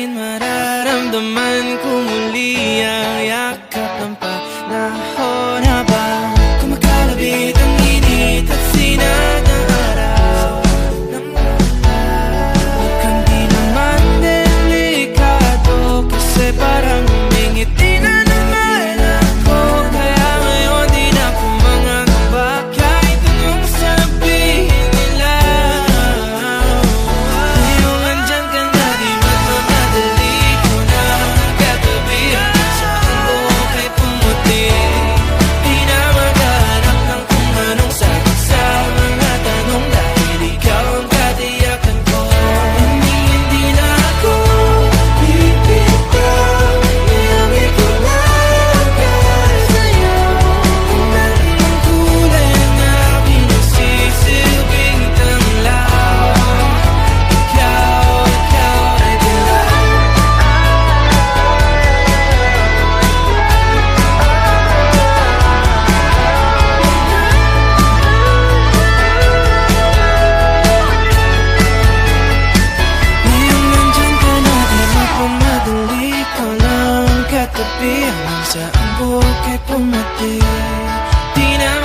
akin mararamdaman ko muli ang yakap ng panahon. Minsan ang buhok ay pumati Di na